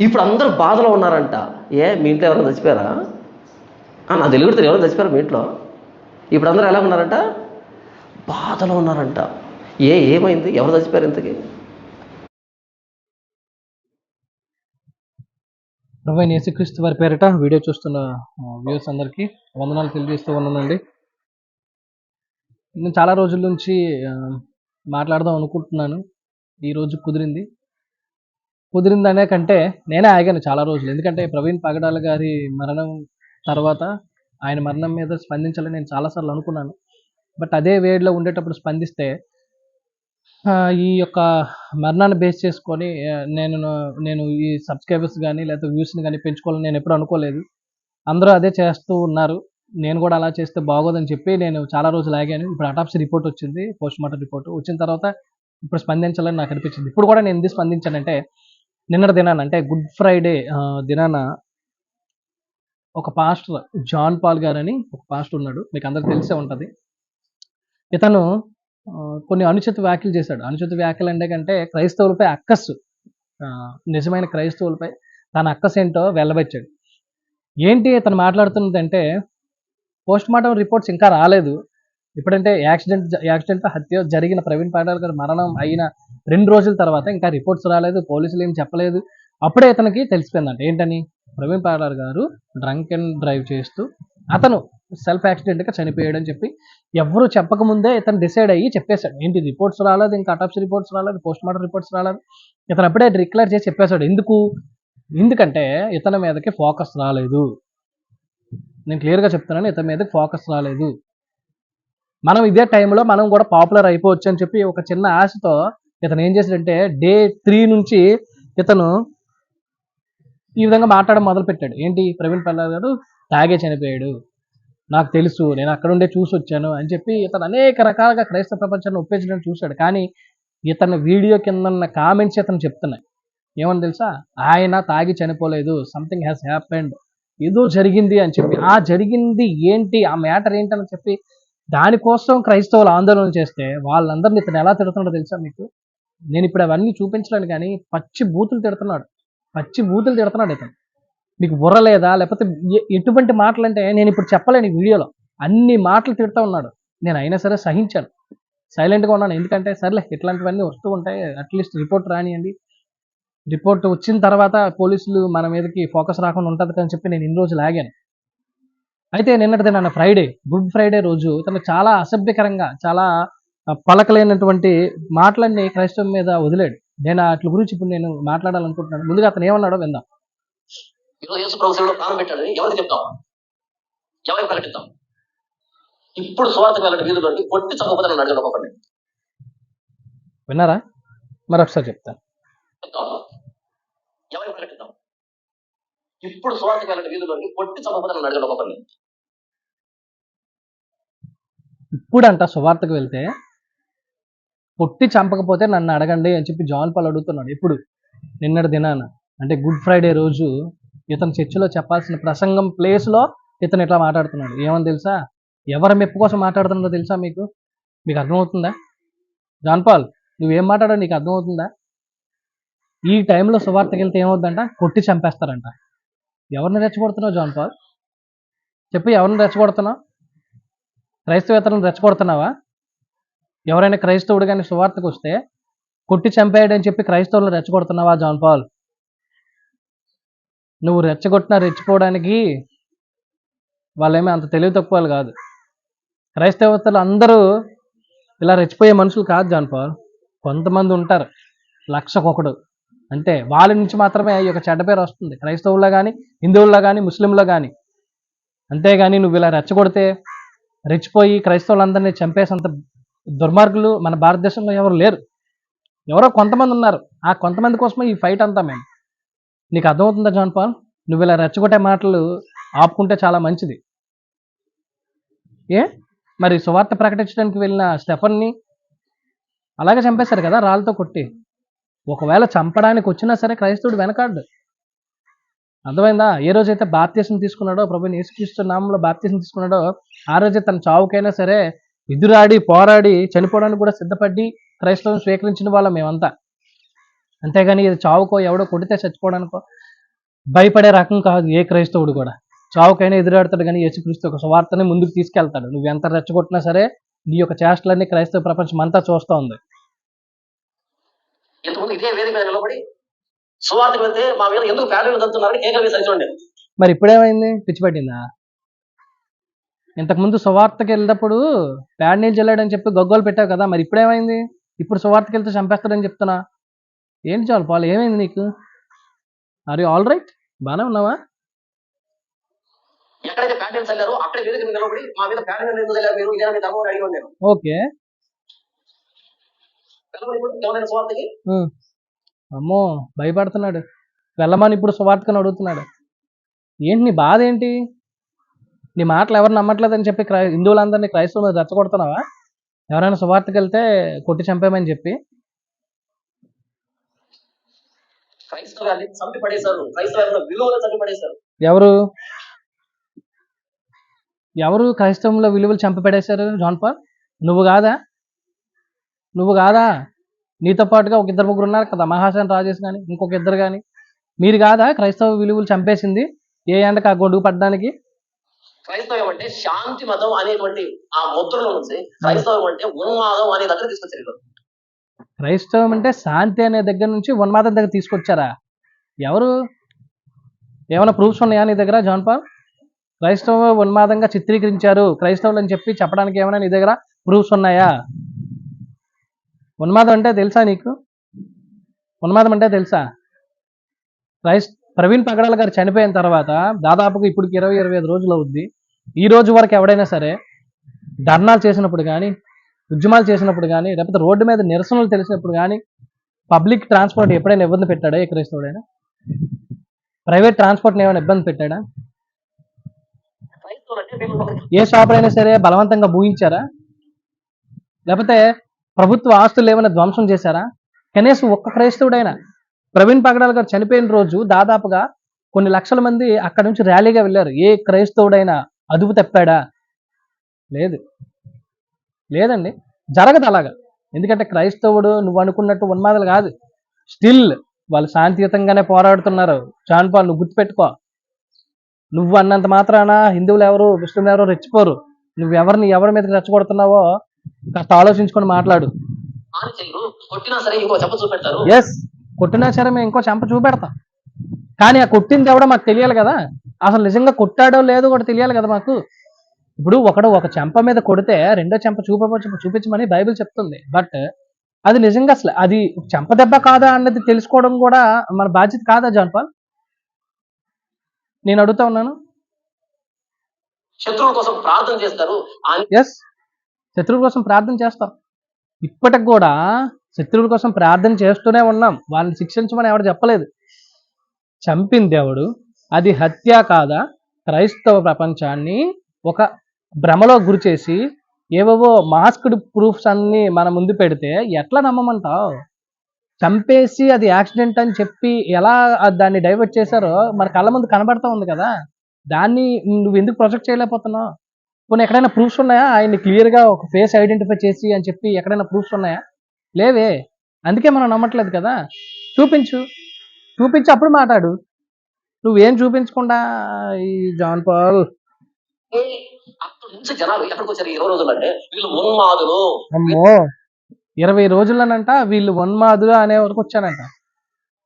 ఇప్పుడు అందరూ బాధలో ఉన్నారంట. ఏ మీ ఇంట్లో ఎవరైనా చచ్చిపోయారా? నా తెలుగుడితే ఎవరైనా చచ్చిపోయారా మీ ఇంట్లో? ఇప్పుడు అందరూ ఎలా ఉన్నారంట? బాధలో ఉన్నారంట. ఏ ఏమైంది? ఎవరు చచ్చిపోయారు ఇంతకీ? ప్రభు యేసుక్రీస్తు వారి పేరిట వీడియో చూస్తున్న వ్యూస్ అందరికీ వందనాలు తెలియజేస్తూ ఉన్నానండి. నేను చాలా రోజుల నుంచి మాట్లాడదాం అనుకుంటున్నాను. ఈ రోజు కుదిరింది. కుదిరిందనే కంటే నేనే ఆగాను చాలా రోజులు. ఎందుకంటే ప్రవీణ్ పగడాల గారి మరణం తర్వాత ఆయన మరణం మీద స్పందించాలని నేను చాలాసార్లు అనుకున్నాను. బట్ అదే వేడిలో ఉండేటప్పుడు స్పందిస్తే ఈ యొక్క మరణాన్ని బేస్ చేసుకొని నేను నేను ఈ సబ్స్క్రైబర్స్ కానీ లేకపోతే వ్యూస్ని కానీ పెంచుకోవాలని నేను ఎప్పుడు అనుకోలేదు. అందరూ అదే చేస్తూ ఉన్నారు. నేను కూడా అలా చేస్తే బాగోదని చెప్పి నేను చాలా రోజులు ఆగాను. ఇప్పుడు అటాప్సీ రిపోర్ట్ వచ్చింది పోస్ట్ మార్టం రిపోర్ట్. వచ్చిన తర్వాత ఇప్పుడు స్పందించాలని నాకు అనిపించింది. ఇప్పుడు కూడా నేను ఎందుకు స్పందించానంటే నిన్నటి దినాన అంటే గుడ్ ఫ్రైడే దినాన ఒక పాస్టర్ జాన్ పాల్ గారని ఒక పాస్టర్ ఉన్నాడు. మీకు అందరికి తెలిసే ఉంటుంది. ఇతను కొన్ని అనుచిత వ్యాఖ్యలు చేశాడు. అనుచిత వ్యాఖ్యలు అంటే కంటే క్రైస్తవులపై అక్కస్సు నిజమైన క్రైస్తవులపై తన అక్కస్ ఏంటో వెళ్ళబెచ్చాడు ఏంటి తను మాట్లాడుతున్నది అంటే పోస్ట్ మార్టం రిపోర్ట్స్ ఇంకా రాలేదు. ఇప్పుడంటే యాక్సిడెంట్ యాక్సిడెంట్ హత్య జరిగిన ప్రవీణ్ పాటాల్ గారి మరణం అయిన రెండు రోజుల తర్వాత ఇంకా రిపోర్ట్స్ రాలేదు పోలీసులు ఏం చెప్పలేదు. అప్పుడే ఇతనికి తెలిసిపోయిందంట ఏంటని? ప్రవీణ్ పాటిల్ గారు డ్రంక్ అండ్ డ్రైవ్ చేస్తూ అతను సెల్ఫ్ యాక్సిడెంట్గా చనిపోయాడని చెప్పి ఎవరు చెప్పకముందే ఇతను డిసైడ్ అయ్యి చెప్పేశాడు. ఏంటి రిపోర్ట్స్ రాలేదు ఇంకా అటాప్సీ రిపోర్ట్స్ రాలేదు పోస్ట్ మార్టం రిపోర్ట్స్ రాలేదు. ఇతను అప్పుడే డిక్లేర్ చేసి చెప్పేశాడు ఎందుకు? ఎందుకంటే ఇతని మీదకి ఫోకస్ రాలేదు. నేను క్లియర్గా చెప్తున్నాను ఇతని మీదకి ఫోకస్ రాలేదు. మనం ఇదే టైంలో మనం కూడా పాపులర్ అయిపోవచ్చు అని చెప్పి ఒక చిన్న ఆశతో ఇతను ఏం చేశాడంటే డే త్రీ నుంచి ఇతను ఈ విధంగా మాట్లాడడం మొదలు పెట్టాడు ఏంటి? ప్రవీణ్ పల్లార్ గారు తాగే చనిపోయాడు. నాకు తెలుసు. నేను అక్కడుండే చూసి వచ్చాను అని చెప్పి ఇతను అనేక రకాలుగా క్రైస్తవ ప్రపంచాన్ని ఒప్పించడానికి చూశాడు. కానీ ఇతను వీడియో కింద ఉన్న కామెంట్స్ ఇతను చెప్తున్నాయి. ఏమని తెలుసా? ఆయన తాగి చనిపోలేదు. సంథింగ్ హ్యాస్ హ్యాపెండ్ ఏదో జరిగింది అని చెప్పి. ఆ జరిగింది ఏంటి? ఆ మ్యాటర్ ఏంటని చెప్పి దానికోసం క్రైస్తవులు ఆందోళన చేస్తే వాళ్ళందరినీ ఇతను ఎలా తిడుతున్నాడో తెలుసా మీకు? నేను ఇప్పుడు అవన్నీ చూపించలేను కానీ పచ్చి బూతులు తిడుతున్నాడు. పచ్చి బూతులు తిడుతున్నాడు ఇతను. మీకు బుర్ర లేదా? లేకపోతే ఎటువంటి మాటలు అంటే నేను ఇప్పుడు చెప్పలేను ఈ వీడియోలో. అన్ని మాటలు తిడుతూ ఉన్నాడు. నేను అయినా సరే సహించాను. సైలెంట్గా ఉన్నాను. ఎందుకంటే సర్లే ఇట్లాంటివన్నీ వస్తూ ఉంటాయి. At least report రానియండి. రిపోర్ట్ వచ్చిన తర్వాత పోలీసులు మన మీదకి ఫోకస్ రాకుండా ఉంటుంది అని చెప్పి నేను ఇన్ని రోజులు ఆగాను. అయితే నిన్నటిది నన్న ఫ్రైడే గుడ్ ఫ్రైడే రోజు ఇతను చాలా అసభ్యకరంగా చాలా పలకలేనటువంటి మాటలన్నీ క్రైస్తవం మీద వదిలాడు. నేను వాటి గురించి ఇప్పుడు నేను మాట్లాడాలనుకుంటున్నాను. ముందుగా అతను ఏమన్నాడో విందాం. ప్రాణం ఎవరికి చెప్తాం? ఎవరికి ప్రకటిద్దాం ఇప్పుడు స్వార్థం కొట్టి అడగడం విన్నారా? మరొకసారి చెప్తాను. చెప్తాం ఎవరికి ప్రకటిద్దాం ఇప్పుడు స్వార్థం వెళ్ళిన వీధుల్లోకి కొట్టి చంపకపోతే నన్ను అడగడం ఇప్పుడంట సువార్తకు వెళ్తే పొట్టి చంపకపోతే నన్ను అడగండి అని చెప్పి జాన్ పాల్ అడుగుతున్నాడు. ఇప్పుడు నిన్నటి దినాన అంటే గుడ్ ఫ్రైడే రోజు ఇతను చర్చిలో చెప్పాల్సిన ప్రసంగం ప్లేస్లో ఇతను ఇట్లా మాట్లాడుతున్నాడు. ఏమని తెలుసా? ఎవరి మెప్పు కోసం మాట్లాడుతున్నాడో తెలుసా మీకు? మీకు అర్థమవుతుందా? జాన్ పాల్ నువ్వేం మాట్లాడో నీకు అర్థమవుతుందా? ఈ టైంలో సువార్తకి వెళ్తే ఏమవుద్దంట? కొట్టి చంపేస్తారంట. ఎవరిని రెచ్చగొడుతున్నావు జాన్ పాల్? చెప్పు ఎవరిని రెచ్చగొడుతున్నావు? క్రైస్తవేతలను రెచ్చగొడుతున్నావా? ఎవరైనా క్రైస్తవుడు కానీ సువార్తకు వస్తే కొట్టి చంపేయడని చెప్పి క్రైస్తవులను రెచ్చగొడుతున్నావా జాన్ పాల్? నువ్వు రెచ్చగొట్టినా రెచ్చిపోవడానికి వాళ్ళేమీ అంత తెలివి తక్కువలు కాదు. క్రైస్తవతలు అందరూ ఇలా రెచ్చిపోయే మనుషులు కాదు జాన్ పాల్. కొంతమంది ఉంటారు లక్షకొకడు. అంతే వాళ్ళ నుంచి మాత్రమే ఈ యొక్క చెడ్డ పేరు వస్తుంది. క్రైస్తవుల్లో కానీ హిందువుల్లో కానీ ముస్లింలో కానీ అంతేగాని నువ్వు ఇలా రెచ్చగొడితే రెచ్చిపోయి క్రైస్తవులందరినీ చంపేసేంత దుర్మార్గులు మన భారతదేశంలో ఎవరు లేరు. ఎవరో కొంతమంది ఉన్నారు. ఆ కొంతమంది కోసమే ఈ ఫైట్ అంతా మేము. నీకు అర్థమవుతుందా జాన్ పాల్? నువ్వు ఇలా రెచ్చగొట్టే మాటలు ఆపుకుంటే చాలా మంచిది. ఏ? మరి సువార్త ప్రకటించడానికి వెళ్ళిన స్టెఫన్ని అలాగే చంపేశారు కదా రాళ్ళతో కొట్టి. ఒకవేళ చంపడానికి వచ్చినా సరే క్రైస్తవుడు వెనకాడు అర్థమైందా? ఏ రోజైతే బాప్తీసం తీసుకున్నాడో ప్రభుని యేసుక్రీస్తు నామంలో బాప్తీసం తీసుకున్నాడో ఆ రోజే తన చావుకైనా సరే ఎదురాడి పోరాడి చనిపోవడానికి కూడా సిద్ధపడి క్రైస్తవం స్వీకరించిన వాళ్ళం మేమంతా. అంతేగాని ఇది చావుకో ఎవడో కొడితే చచ్చిపోవడానికో భయపడే రకం కాదు ఏ క్రైస్తవుడు కూడా. చావుకైనా ఎదురాడతాడు కానీ యేసుక్రీస్తు ఒక సువార్తని ముందుకు తీసుకెళ్తాడు. నువ్వు ఎంత రెచ్చగొట్టినా సరే నీ యొక్క చేష్టలన్నీ క్రైస్తవ ప్రపంచం అంతా చూస్తూ ఉంది. ఇంతకుముందు ఇదే వేదిక నిలబడి సువార్తకు వెళ్తే మా మీద ఎందుకు ప్యాడలు చదువుతున్నారని కేకలు వేసి చూడండి మరి ఇప్పుడేమైంది? పిచ్చి పట్టిందా? ఇంతకుముందు సువార్తకి వెళ్ళినప్పుడు ప్యాడ్ నీళ్ళు చల్లాడని చెప్పి గగ్గోలు పెట్టావు కదా మరి ఇప్పుడేమైంది? ఇప్పుడు సువార్తకి వెళ్తే చంపేస్తాడని చెప్తున్నా. ఏంటి చాలు పాలు? ఏమైంది నీకు? ఆర్ యూ ఆల్ రైట్ బాగానే ఉన్నావా? ఎక్కడైతే ప్యాడలు చల్లారో అక్కడ వేదిక మీద నిలబడి మా మీద ప్యాడలు ఎందుకు చల్లారు మీరు? ఇదే మీ ధర్మం అడిగి ఓకే. ఎవరైనా సువార్తకి? అమ్మో భయపడుతున్నాడు. వెళ్ళమని ఇప్పుడు సువార్తకని అడుగుతున్నాడు. ఏంటి నీ బాధ ఏంటి? నీ మాటలు ఎవరు నమ్మట్లేదని చెప్పి క్రై హిందువులందరినీ క్రైస్తవులు మీద రెచ్చగొడుతున్నావా? ఎవరైనా సువార్తకి వెళ్తే కొట్టి చంపేమని చెప్పి. ఎవరు? ఎవరు క్రైస్తవంలో విలువలు చంపపెడేశారు జాన్ పాల్? నువ్వు కాదా? నువ్వు కాదా? నీతో పాటుగా ఒక ఇద్దరు ముగ్గురు ఉన్నారు కదా మహాసేన రాజేష్ కానీ ఇంకొక ఇద్దరు కానీ మీరు కాదా క్రైస్తవ విలువలు చంపేసింది? ఏ ఎండకు ఆ గొడుగు పడ్డానికి? క్రైస్తవం అంటే శాంతి మతం అనేటువంటి ఆ ముద్రలో నుంచి క్రైస్తవం అంటే ఉన్మాదం అనే దగ్గర తీసుకొచ్చారు. క్రైస్తవం అంటే శాంతి అనే దగ్గర నుంచి ఉన్మాదం దగ్గర తీసుకొచ్చారా? ఎవరు? ఏమైనా ప్రూఫ్స్ ఉన్నాయా నీ దగ్గర జాన్ పాల్? క్రైస్తవ ఉన్మాదంగా చిత్రీకరించారు. క్రైస్తవులు అని చెప్పి చెప్పడానికి ఏమైనా నీ దగ్గర ప్రూఫ్స్ ఉన్నాయా? ఉన్మాదం అంటే తెలుసా నీకు? ఉన్మాదం అంటే తెలుసా? క్రైస్ ప్రవీణ్ పగడాల గారు చనిపోయిన తర్వాత దాదాపుగా ఇప్పటికి ఇరవై ఇరవై ఐదు రోజులు అవుద్ది. ఈ రోజు వరకు ఎవడైనా సరే ధర్నాలు చేసినప్పుడు కానీ ఉద్యమాలు చేసినప్పుడు కానీ లేకపోతే రోడ్డు మీద నిరసనలు తెలిసినప్పుడు కానీ పబ్లిక్ ట్రాన్స్పోర్ట్ ఎప్పుడైనా ఇబ్బంది పెట్టాడా ఏ క్రైస్తవుడైనా? ప్రైవేట్ ట్రాన్స్పోర్ట్ని ఏమైనా ఇబ్బంది పెట్టాడా? ఏ షాపులైనా సరే బలవంతంగా భూయించారా? లేకపోతే ప్రభుత్వ ఆస్తులు ఏమైనా ధ్వంసం చేశారా? కనీసం ఒక్క క్రైస్తవుడైనా. ప్రవీణ్ పగడాల్ గారు చనిపోయిన రోజు దాదాపుగా కొన్ని లక్షల మంది అక్కడ నుంచి ర్యాలీగా వెళ్ళారు. ఏ క్రైస్తవుడైనా అదుపు తప్పాడా? లేదు. లేదండి. జరగదు అలాగా. ఎందుకంటే క్రైస్తవుడు నువ్వు అనుకున్నట్టు ఉన్మాదలు కాదు. స్టిల్ వాళ్ళు శాంతియుతంగానే పోరాడుతున్నారు. జాన్ పాల్ నువ్వు గుర్తుపెట్టుకో. నువ్వు అన్నంత మాత్రాన హిందువులు ఎవరు ముస్లింలు ఎవరు రెచ్చిపోరు. నువ్వు ఎవరిని ఎవరి మీదకి రెచ్చగొడుతున్నావో కాస్త ఆలోచించుకొని మాట్లాడు. కొట్టినా సరే ఇంకో చెప్ప చూపెడతారు? ఎస్ కొట్టినా సరే మేము ఇంకో చెంప చూపెడతాం. కానీ ఆ కొట్టింది ఎవడో మాకు తెలియాలి కదా. అసలు నిజంగా కొట్టాడో లేదో కూడా తెలియాలి కదా మాకు. ఇప్పుడు ఒకడు ఒక చెంప మీద కొడితే రెండో చెంప చూప చూపించమని బైబిల్ చెప్తుంది. బట్ అది నిజంగా అసలు అది చెంప దెబ్బ కాదా అన్నది తెలుసుకోవడం కూడా మన బాధ్యత కాదా జాన్ పాల్? నేను అడుగుతా ఉన్నాను. శత్రువుల కోసం ప్రార్థన చేస్తారు. ఎస్ శత్రువుల కోసం ప్రార్థన చేస్తాం. ఇప్పటికి కూడా శత్రువుల కోసం ప్రార్థన చేస్తూనే ఉన్నాం. వాళ్ళని శిక్షించమని ఎవరు చెప్పలేదు. చంపింది దేవుడు అది హత్య కాదా? క్రైస్తవ ప్రపంచాన్ని ఒక భ్రమలో గురిచేసి ఏవేవో మాస్క్డ్ ప్రూఫ్స్ అన్ని మన ముందు పెడితే ఎట్లా నమ్మమంటావు? చంపేసి అది యాక్సిడెంట్ అని చెప్పి ఎలా దాన్ని డైవర్ట్ చేశారో మన కళ్ళ ముందు కనబడతా ఉంది కదా. దాన్ని నువ్వు ఎందుకు ప్రొజెక్ట్ చేయలేకపోతున్నావు? పోనీ ఎక్కడైనా ప్రూఫ్స్ ఉన్నాయా? ఆయన్ని క్లియర్గా ఒక ఫేస్ ఐడెంటిఫై చేసి అని చెప్పి ఎక్కడైనా ప్రూఫ్స్ ఉన్నాయా? లేవే. అందుకే మనం నమ్మట్లేదు కదా. చూపించు. చూపించి అప్పుడు మాట్లాడు. నువ్వేం చూపించకుండా ఈ జాన్ పాల్? అక్కడి నుంచి జనాలు ఎక్కడికి వచ్చారు? ఈ ఇరవై రోజులు అంటే వీళ్ళు ఉన్మాదులు. అమ్మో. ఇరవై రోజులనంట వీళ్ళు ఉన్మాదులు అనే వరకు వచ్చానంట.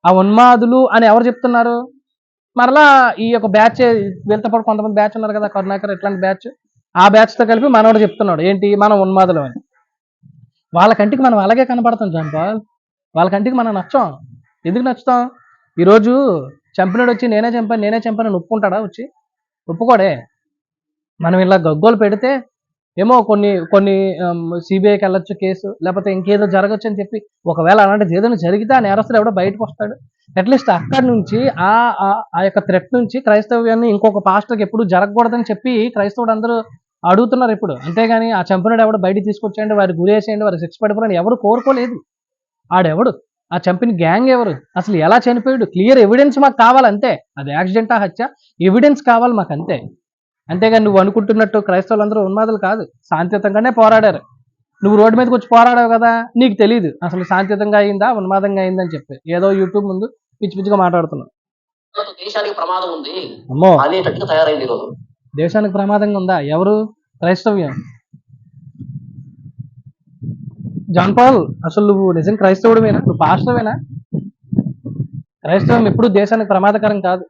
ఆ ఉన్మాదులు అని ఎవరు చెప్తున్నారు? మరలా ఈ యొక్క బ్యాచ్ వీళ్ళతో పాటు కొంతమంది బ్యాచ్ ఉన్నారు కదా కరుణాకర్ ఇట్లాంటి బ్యాచ్ ఆ బ్యాచ్తో కలిపి మనోడు చెప్తున్నాడు ఏంటి? మనం ఉన్మాదులు అని. వాళ్ళ కంటికి మనం అలాగే కనపడతాం జాన్ వాళ్ళ కంటికి మనం నచ్చం. ఎందుకు నచ్చుతాం? ఈరోజు చంపినాడు వచ్చి నేనే చంపాను నేనే చంపాను ఒప్పుకుంటాడా వచ్చి? ఒప్పుకోడే. మనం ఇలా గగ్గోలు పెడితే ఏమో కొన్ని కొన్ని సిబిఐకి వెళ్ళొచ్చు కేసు లేకపోతే ఇంకేదో జరగచ్చు అని చెప్పి ఒకవేళ అలాంటిది ఏదైనా జరిగితే ఆ నేరస్తుడు ఎవడో బయటకు వస్తాడు. అట్లీస్ట్ అక్కడి నుంచి ఆ ఆ- ఆ యొక్క థ్రెట్ నుంచి క్రైస్తవ్యాన్ని ఇంకొక పాస్టర్కి ఎప్పుడు జరగకూడదని చెప్పి క్రైస్తవుడు అందరూ అడుగుతున్నారు ఇప్పుడు. అంతేగాని ఆ చంపినాడు ఎవడు బయటికి తీసుకొచ్చేయండి వారి గురేసేయండి వారి శిక్ష పడిపోరని ఎవరు కోరుకోలేదు. ఆడెవడు? ఆ చంపిన గ్యాంగ్ ఎవరు? అసలు ఎలా చనిపోయాడు? క్లియర్ ఎవిడెన్స్ మాకు కావాలి అంతే అది యాక్సిడెంటా హత్య. ఎవిడెన్స్ కావాలి మాకు అంతే అంతేగాని నువ్వు అనుకుంటున్నట్టు క్రైస్తవులందరూ ఉన్మాదులు కాదు. శాంతియుతంగానే పోరాడారు. నువ్వు రోడ్డు మీదకి వచ్చి పోరాడావు కదా? నీకు తెలియదు అసలు శాంతియుతంగా అయిందా? ఉన్మాదంగా అయిందని చెప్పి. ఏదో యూట్యూబ్ ముందు పిచ్చి పిచ్చిగా మాట్లాడుతున్నావు దేశానికి ప్రమాదం ఉంది. అమ్మో. అనేటట్టుగా తయారైంది ఈరోజు. దేశానికి ప్రమాదంగా ఉందా? ఎవరు? క్రైస్తవ్యం. జాన్ పాల్ అసలు నువ్వు నిజం క్రైస్తవుడమేనా నువ్వు పాస్టవేనా క్రైస్తవం ఎప్పుడు దేశానికి ప్రమాదకరం కాదు.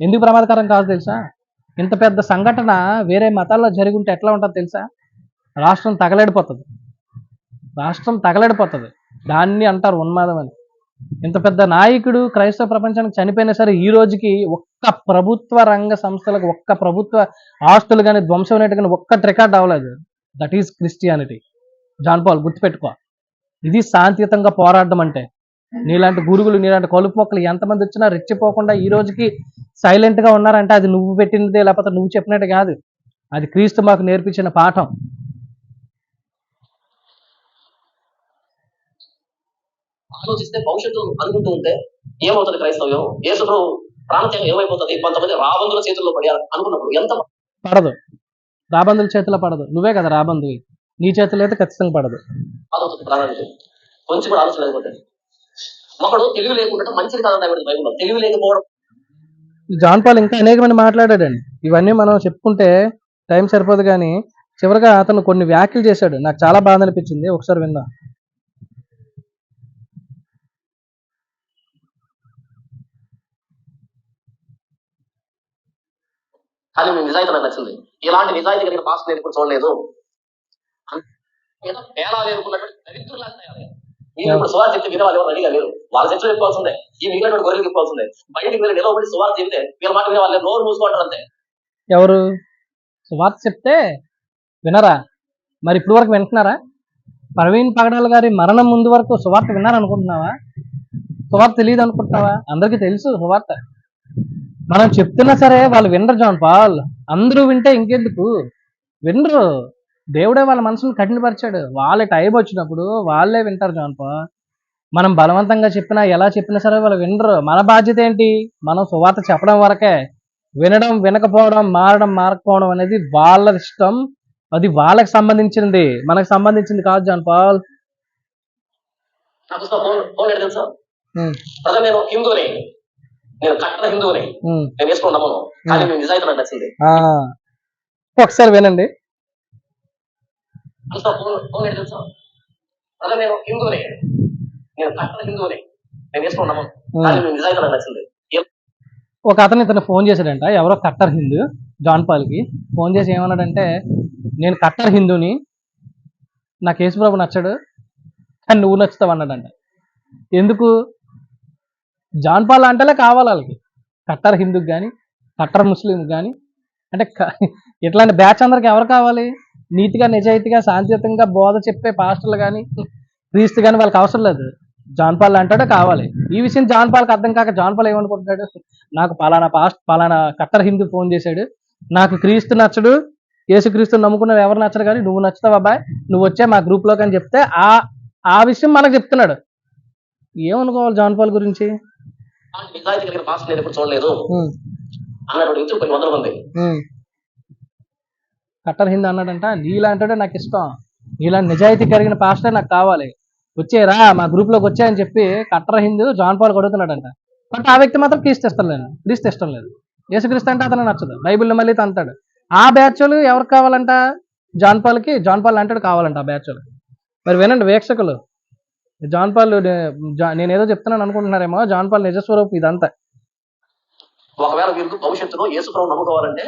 ఎందుకు ప్రమాదకరం కాదు తెలుసా? ఇంత పెద్ద సంఘటన వేరే మతాల్లో జరిగి ఉంటే ఎట్లా ఉంటుందో తెలుసా? రాష్ట్రం తగలడిపోతుంది. రాష్ట్రం తగలడిపోతుంది. దాన్ని అంటారు ఉన్మాదం అని. ఇంత పెద్ద నాయకుడు క్రైస్తవ ప్రపంచానికి చనిపోయినా సరే ఈ రోజుకి ఒక్క ప్రభుత్వ రంగ సంస్థలకు ఒక్క ప్రభుత్వ ఆస్తులు కానీ ధ్వంసం అనేటి కానీ ఒక్కటి రికార్డ్ అవ్వలేదు. That is Christianity John Paul గుర్తుపెట్టుకో. ఇది శాంతియుతంగా పోరాడడం అంటే. నీలాంటి గురుగులు నీలాంటి కలుపు మొక్కలు ఎంతమంది వచ్చినా రెచ్చిపోకుండా ఈ రోజుకి సైలెంట్గా ఉన్నారంటే అది నువ్వు పెట్టినదే లేకపోతే నువ్వు చెప్పినట్టు కాదు. అది క్రీస్తు మాకు నేర్పించిన పాఠం. ఆలోచిస్తే భవిష్యత్తు అనుకుంటూ ఉంటే ఏమవుతుంది క్రైస్తవ్యం? యేసుప్రభు ప్రాంతం ఏమైపోతుంది? కొంతమంది రాబందుల చేతుల్లో పడారు అనుకున్నప్పుడు ఎంత పడదు. రాబందుల చేతిలో పడదు. నువ్వే కదా రాబందువి నీ చేతిలో అయితే ఖచ్చితంగా పడదు. కొంచెం కూడా ఆలోచన లేకపోతే. ఒకడు తెలివి లేకుండా మంచిది కాదని బైబిల్లో. తెలివి లేకపోవడం. జాన్ పాల్ ఇంకా అనేక మంది మాట్లాడాడండి. ఇవన్నీ మనం చెప్పుకుంటే టైం సరిపోదు కానీ చివరిగా అతను కొన్ని వ్యాఖ్యలు చేశాడు. నాకు చాలా బాధ అనిపించింది. ఒకసారి విన్నా కానీ మీ నిజాయితీ నాకు నచ్చింది. ఇలాంటి నిజాయితీ కలిగిన పాస్ నేను ఇప్పుడు చూడలేదు. ఏదో పేలా దరిద్రులా తయారయ్యారు. మీరు ఇప్పుడు సువార్ చెప్తే వినే వాళ్ళు ఎవరు రెడీగా లేరు. వాళ్ళ చర్చలు చెప్పాల్సిందే ఈ మిగిలినటువంటి గొర్రెలు చెప్పాల్సిందే బయటికి మీరు నిలవబడి సువార్ చెప్తే వీళ్ళ మాట వినే వాళ్ళు నోరు మూసుకుంటారు అంతే. ఎవరు? సువార్త చెప్తే వినరా? మరి ఇప్పుడు వరకు వింటున్నారా? ప్రవీణ్ పగడాల గారి మరణం ముందు వరకు సువార్త విన్నారనుకుంటున్నావా? సువార్త తెలియదు అనుకుంటున్నావా అందరికీ తెలుసు సువార్త. మనం చెప్తున్నా సరే వాళ్ళు వినరు జాన్ పాల్. అందరూ వింటే ఇంకెందుకు? వినరు. దేవుడే వాళ్ళ మనసును కఠినపరిచాడు. వాళ్ళ టైం వచ్చినప్పుడు వాళ్ళే వింటారు జాన్ పాల్. మనం బలవంతంగా చెప్పినా ఎలా చెప్పినా సరే వాళ్ళు వినరు. మన బాధ్యత ఏంటి? మనం సువార్త చెప్పడం వరకే. వినడం వినకపోవడం మారడం మారకపోవడం అనేది వాళ్ళ ఇష్టం. అది వాళ్ళకి సంబంధించింది. మనకు సంబంధించింది కాదు జాన్ పాల్. తెలుసా ప్రజలు నేను నేను హిందువుని నేను వేసుకుని నమ్మను కానీ నిజాయితీ నాకు నచ్చింది. ఒకసారి వినండి. తెలుసా? నేను హిందువుని నేను హిందువుని నేను వేసుకుని నమ్మను కానీ నిజాయితీ నాకు నచ్చింది. ఒక అతను ఇతను ఫోన్ చేశాడంట. ఎవరో కట్టర్ హిందూ జాన్ పాల్కి. ఫోన్ చేసి ఏమన్నాడంటే నేను కట్టర్ హిందూని. నాకు యేసుప్రభు నచ్చాడు. కానీ నువ్వు నచ్చుతావు అన్నాడంట ఎందుకు? జాన్ పాల్ అంటేలే కావాలి వాళ్ళకి. కట్టర్ హిందూకి కానీ కట్టర్ ముస్లిం కానీ అంటే ఇట్లాంటి బ్యాచ్ అందరికి ఎవరు కావాలి? నీతిగా నిజాయితీగా శాంతియుతంగా బోధ చెప్పే పాస్టర్లు కానీ క్రీస్తు కానీ వాళ్ళకి అవసరం లేదు. జాన్ పాల్ అంటాడే కావాలి. ఈ విషయం జాన్ పాల్కి అర్థం కాక జాన్ పాల్ ఏమనుకుంటున్నాడు? నాకు పలానా పాస్ట్ పలానా కట్టర్ హిందూ ఫోన్ చేశాడు. నాకు క్రీస్తు నచ్చడు. యేసుక్రీస్తు నమ్ముకున్న ఎవరు నచ్చరు కానీ నువ్వు నచ్చుతావు అబ్బాయి. నువ్వు వచ్చే మా గ్రూప్లోకి అని చెప్తే ఆ ఆ విషయం మనకు చెప్తున్నాడు. ఏమనుకోవాలి జాన్ పాల్ గురించి? నిజాయితీ కలిగిన నేను ఇప్పుడు చూడలేదు. కొన్ని వందల మంది. కట్టర్ హిందూ అన్నాడంట నీలాంటాడే నాకు ఇష్టం. నీలాంటి నిజాయితీ కలిగిన పాస్టే నాకు కావాలి. వచ్చేరా మా గ్రూప్లోకి వచ్చాయని చెప్పి కట్టర్ హిందూ జాన్ పాల్ కొడుతున్నాడంట. బట్ ఆ వ్యక్తి మాత్రం క్రీస్తు ఇష్టం లేదు. క్రీస్తు ఇష్టం లేదు. యేసుక్రీస్తు అంటే అతను నచ్చదు. బైబిల్లో మళ్ళీ తంతాడు. ఆ బ్యాచ్లు ఎవరికి కావాలంట? జాన్ పాల్కి. జాన్ పాల్ అంటాడు కావాలంట ఆ బ్యాచ్లు మరి వినండి వీక్షకులు. జాన్ పాల్ నేను ఏదో చెప్తున్నాను అనుకుంటున్నారేమో జాన్ పాల్ నిజస్వరూపం ఇదంతా. ఒకవేళ వీరికి భవిష్యత్తులో యేసు ప్రభు నమ్ముకోవాలంటే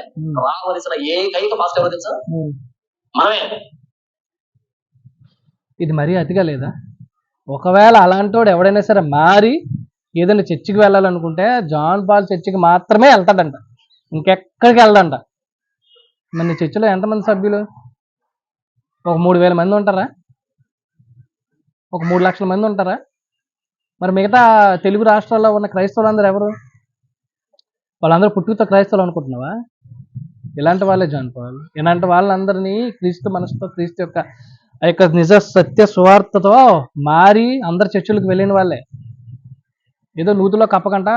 రావలసిన ఏకైక పాస్ట్ ఎవరో తెలుసా. మనమే. ఇది మరీ అతిగా లేదా? ఒకవేళ అలాంటోడు ఎవడైనా సరే మారి ఏదైనా చర్చికి వెళ్ళాలనుకుంటే జాన్ పాల్ చర్చికి మాత్రమే వెళ్తాడంట. ఇంకెక్కడికి వెళ్ళడంట? మరి నీ చర్చిలో ఎంతమంది సభ్యులు? ఒక మూడు వేల మంది ఉంటారా? ఒక మూడు లక్షల మంది ఉంటారా? మరి మిగతా తెలుగు రాష్ట్రాల్లో ఉన్న క్రైస్తవులందరూ ఎవరు? వాళ్ళందరూ పుట్టుకతో క్రైస్తవులు అనుకుంటున్నావా? ఇలాంటి వాళ్ళే జాన్ పాల్. ఇలాంటి వాళ్ళందరినీ క్రీస్తు మనసుతో క్రీస్తు యొక్క ఆ యొక్క నిజ సత్య సువార్తతో మారి అందరు చర్చలకు వెళ్ళిన వాళ్ళే. ఏదో నూతులో కప్పకంట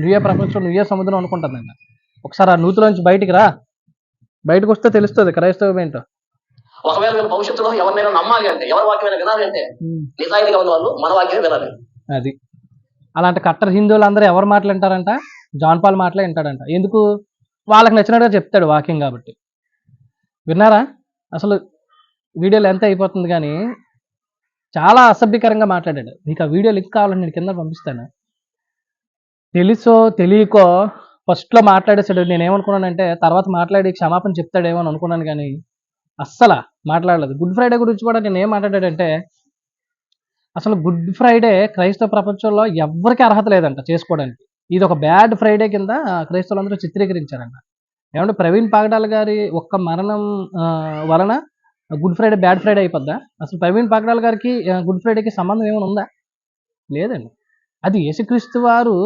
నువ్వే ప్రపంచం నువ్వే సముద్రం అనుకుంటుందంట ఒకసారి ఆ నూతులోంచి బయటికి రా. బయటకు వస్తే తెలుస్తుంది క్రైస్తవం ఏంటో. ఒకవేళ వీళ్ళు భవిష్యత్తులో ఎవరినైనా నమ్మాలి అంటే ఎవరి వాక్యమైనా వినాలి అంటే నిజాయితీగా ఉన్న వాళ్ళు మన వాక్యమే వినాలి. అది. అలాంటి కట్టర్ హిందువులు అందరూ ఎవరు మాటలు వింటారంట? జాన్ పాల్ మాటలే వింటాడంట. ఎందుకు? వాళ్ళకి నచ్చినట్టుగా చెప్తాడు వాక్యం కాబట్టి. విన్నారా? అసలు వీడియోలు ఎంత అయిపోతుంది కానీ చాలా అసభ్యకరంగా మాట్లాడాడు. మీకు ఆ వీడియో లింక్ కావాలని నేను కింద పంపిస్తాను. తెలుసో తెలియకో ఫస్ట్లో మాట్లాడేసాడు నేను ఏమనుకున్నానంటే తర్వాత మాట్లాడి క్షమాపణ చెప్తాడేమో అని అనుకున్నాను కానీ అస్సలు మాట్లాడలేదు. గుడ్ ఫ్రైడే గురించి కూడా నేను ఏం మాట్లాడాడంటే అసలు గుడ్ ఫ్రైడే క్రైస్తవ ప్రపంచంలో ఎవరికి అర్హత లేదంట చేసుకోవడానికి. ఇది ఒక బ్యాడ్ ఫ్రైడే కింద క్రైస్తవులందరూ చిత్రీకరించారంట. ఏమంటే ప్రవీణ్ పాగడాల గారి ఒక్క మరణం వలన గుడ్ ఫ్రైడే బ్యాడ్ ఫ్రైడే అయిపోద్దా? అసలు ప్రవీణ్ పాగడాల గారికి గుడ్ ఫ్రైడేకి సంబంధం ఏమైనా ఉందా? లేదండి. అది యేసుక్రీస్తు వారు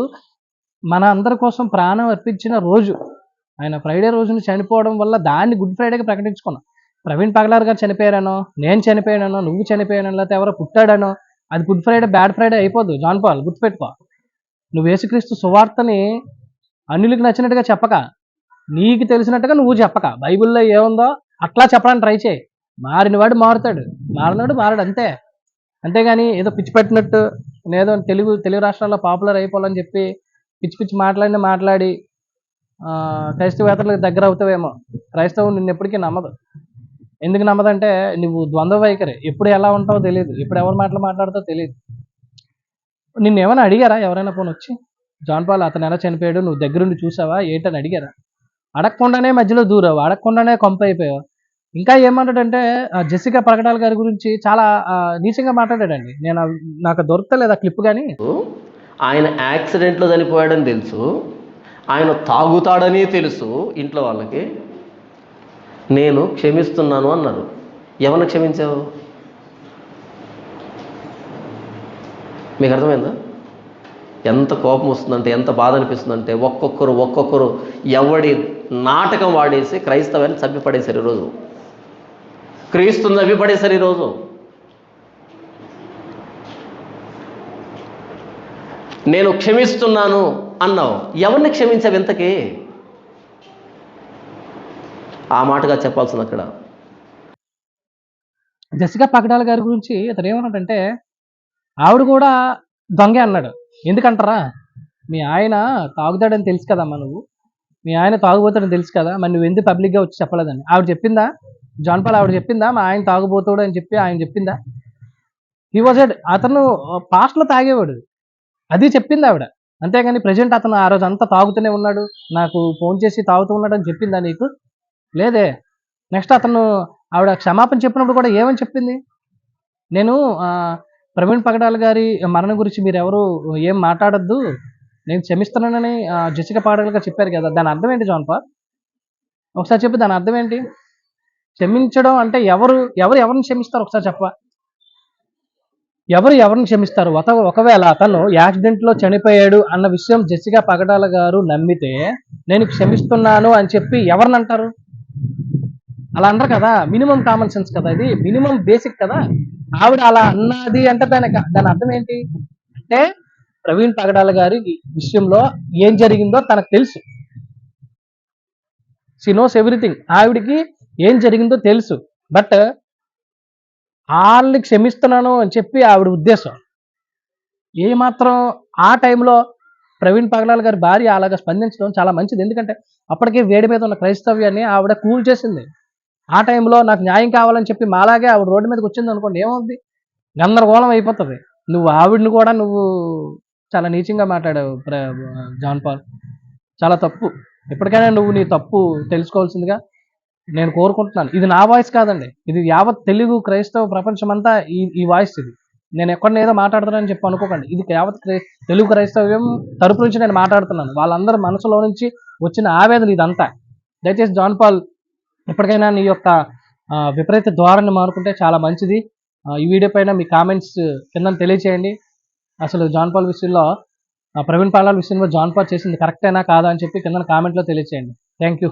మన అందరి కోసం ప్రాణం అర్పించిన రోజు. ఆయన ఫ్రైడే రోజున చనిపోవడం వల్ల దాన్ని గుడ్ ఫ్రైడేగా ప్రకటించుకున్నాం. ప్రవీణ్ పగలార్ గారు చనిపోయారనో నేను చనిపోయానో నువ్వు చనిపోయానో లేకపోతే ఎవరో పుట్టాడనో అది గుడ్ ఫ్రైడే బ్యాడ్ ఫ్రైడే అయిపోదు. జాన్ పాల్ గుర్తుపెట్టుకో. నువ్వు యేసుక్రీస్తు సువార్తని అన్యులకు నచ్చినట్టుగా చెప్పక నీకు తెలిసినట్టుగా నువ్వు చెప్పక బైబిల్లో ఏముందో అట్లా చెప్పడానికి ట్రై చేయి. మారినవాడు మారుతాడు. మారినవాడు మారాడు అంతే. అంతేగాని ఏదో పిచ్చి పెట్టినట్టు నేదో తెలుగు తెలుగు రాష్ట్రాల్లో పాపులర్ అయిపోవాలని చెప్పి పిచ్చి పిచ్చి మాట్లాడిన మాట్లాడి క్రైస్తవేతలకు దగ్గర అవుతావేమో క్రైస్తవం నిన్ను ఎప్పటికీ నమ్మదు. ఎందుకు నమ్మదంటే నువ్వు ద్వంద్వ వైఖరి. ఎప్పుడు ఎలా ఉంటావో తెలియదు ఎప్పుడు ఎవరి మాటలు మాట్లాడతావో తెలియదు నిన్ను ఏమైనా అడిగారా? ఎవరైనా ఫోన్ వచ్చి? జాన్ పాల్ అతను ఎలా చనిపోయాడు? నువ్వు దగ్గరుండి చూసావా? ఏంటని అడిగారా? అడగకుండానే మధ్యలో దూరావు. అడగకుండానే కొంప అయిపోయావు. ఇంకా ఏమంటాడంటే ఆ జెసికా ప్రకటాల గారి గురించి చాలా నీచంగా మాట్లాడాడండి. నేను నాకు దొరకలేదు ఆ క్లిప్ కానీ ఆయన యాక్సిడెంట్లో చనిపోయాడని తెలుసు. ఆయన తాగుతాడని తెలుసు ఇంట్లో వాళ్ళకి. నేను క్షమిస్తున్నాను అన్నారు ఎవరిని క్షమించావు? మీకు అర్థమైందా? ఎంత కోపం వస్తుందంటే ఎంత బాధ అనిపిస్తుందంటే ఒక్కొక్కరు ఒక్కొక్కరు ఎవడి నాటకం వాడేసి క్రైస్తవాన్ని చంపిపడేశారు ఈరోజు క్రీస్తుని చంపిపడేశారు ఈరోజు నేను క్షమిస్తున్నాను అన్నావు. ఎవరిని క్షమించావు ఇంతకీ? ఆ మాటగా చెప్పాల్సింది అక్కడ జసికా పకడాల గారి గురించి అతను ఏమన్నాడంటే ఆవిడ కూడా దొంగే అన్నాడు. ఎందుకంటారా? మీ ఆయన తాగుతాడని తెలుసు కదమ్మా నువ్వు. మీ ఆయన తాగుబోతాడని తెలుసు కదా మరి నువ్వు ఎందుకు పబ్లిక్గా వచ్చి చెప్పలేదని? ఆవిడ చెప్పిందా? జాన్ పాల్ ఆవిడ చెప్పిందా? మా ఆయన తాగుబోతాడు అని చెప్పి ఆయన చెప్పిందా? హీ వాజ్ ఎడ్ అతను పాస్ట్లో తాగేవాడు. అది చెప్పింది ఆవిడ. అంతేగాని ప్రజెంట్ అతను ఆ రోజు అంతా తాగుతూనే ఉన్నాడు. నాకు ఫోన్ చేసి తాగుతూ ఉన్నాడు అని చెప్పిందా నీకు? లేదే. నెక్స్ట్ అతను ఆవిడ క్షమాపణ చెప్పినప్పుడు కూడా ఏమని చెప్పింది? నేను ప్రవీణ్ పగడాల గారి మరణం గురించి మీరు ఎవరు ఏం మాట్లాడొద్దు. నేను క్షమిస్తున్నానని జసిక జెసికా గారు చెప్పారు కదా. దాని అర్థం ఏంటి జాన్ పాల్? ఒకసారి చెప్పి దాని అర్థం ఏంటి? క్షమించడం అంటే ఎవరు ఎవరు ఎవరిని క్షమిస్తారు? ఒకసారి చెప్ప ఎవరు ఎవరిని క్షమిస్తారు? ఒకవేళ అతను యాక్సిడెంట్లో చనిపోయాడు అన్న విషయం జెసికా పగడాల గారు నమ్మితే నేను క్షమిస్తున్నాను అని చెప్పి ఎవరిని అంటారు? అలా అందరు కదా? మినిమం కామన్ సెన్స్ కదా ఇది? మినిమం బేసిక్ కదా? ఆవిడ అలా అన్నది అంటే దాని దాని అర్థం ఏంటి? అంటే ప్రవీణ్ పగడాల గారి విషయంలో ఏం జరిగిందో తనకు తెలుసు. షీ నోస్ ఎవ్రీథింగ్ ఆవిడికి ఏం జరిగిందో తెలుసు. బట్ వాళ్ళని క్షమిస్తున్నాను అని చెప్పి ఆవిడ ఉద్దేశం. ఏమాత్రం ఆ టైంలో ప్రవీణ్ పగడాల గారి భార్య అలాగా స్పందించడం చాలా మంచిది. ఎందుకంటే అప్పటికే వేడి మీద ఉన్న క్రైస్తవ్యాన్ని ఆవిడ కూల్ చేసింది. ఆ టైంలో నాకు న్యాయం కావాలని చెప్పి మాలాగే ఆవిడ రోడ్డు మీదకి వచ్చింది అనుకోండి ఏమవుద్ది? గందరగోళం అయిపోతుంది. నువ్వు ఆవిడని కూడా నువ్వు చాలా నీచంగా మాట్లాడావు ప్ర- జాన్ పాల్. చాలా తప్పు. ఎప్పటికైనా నువ్వు నీ తప్పు తెలుసుకోవాల్సిందిగా నేను కోరుకుంటున్నాను. ఇది నా వాయిస్ కాదండి. ఇది యావత్ తెలుగు క్రైస్తవ ప్రపంచమంతా ఈ ఈ వాయిస్ ఇది. నేను ఎక్కడ ఏదో మాట్లాడుతున్నానని చెప్పి అనుకోకండి. ఇది యావత్ తెలుగు క్రైస్తవ్యం తరపు నుంచి నేను మాట్లాడుతున్నాను. వాళ్ళందరి మనసులో నుంచి వచ్చిన ఆవేదన ఇదంతా. దయచేసి జాన్ పాల్ ఎప్పటికైనా నీ యొక్క విపరీత ధోరణి మారుకుంటే చాలా మంచిది. ఈ వీడియో పైన మీ కామెంట్స్ కింద తెలియచేయండి. అసలు జాన్ పాల్ విషయంలో ప్రవీణ్ పాలాల విషయంలో జాన్ పాల్ చేసింది కరెక్టేనా కాదా అని చెప్పి కింద కామెంట్లో తెలియచేయండి. Thank you.